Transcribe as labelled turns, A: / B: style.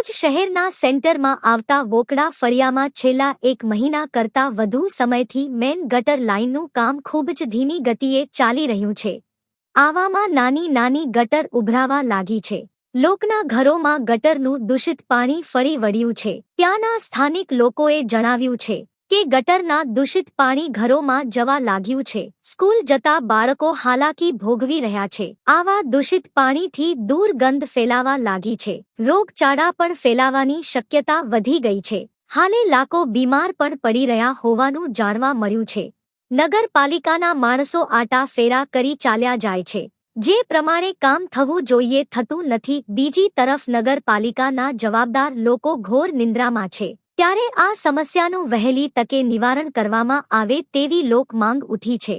A: ભુજ શહેરના સેન્ટરમાં આવતા વોકડા ફળિયામાં છેલ્લા એક મહિના કરતા વધુ સમયથી મેન ગટર લાઇનનું કામ ખૂબ જ ધીમી ગતિએ ચાલી રહ્યું છે. આવામાં નાની નાની ગટર ઉભરાવા લાગી છે. લોકના ઘરોમાં ગટરનું દૂષિત પાણી ફરી વળ્યું છે. ત્યાંના સ્થાનિક લોકોએ જણાવ્યું છે. કે ગટરના દૂષિત પાણી ઘરોમાં જવા લાગ્યું છે. સ્કૂલ જતા બાળકો હાલાકી ભોગવી રહ્યા છે. આવા દૂષિત પાણીથી દુર્ગંધ ફેલાવા લાગી છે. રોગચાળા પણ ફેલાવાની શક્યતા વધી ગઈ છે. હાલે લાકો બીમાર પણ પડી રહ્યા હોવાનું જાણવા મળ્યું છે. નગરપાલિકાના માણસો આટા ફેરા કરી ચાલ્યા જાય છે. જે પ્રમાણે કામ થવું જોઈએ થતું નથી. બીજી તરફ નગરપાલિકાના જવાબદાર લોકો ઘોર નિંદ્રામાં છે. ત્યારે આ સમસ્યાનું વહેલી તકે નિવારણ કરવામાં આવે તેવી લોક માંગ ઉઠી છે.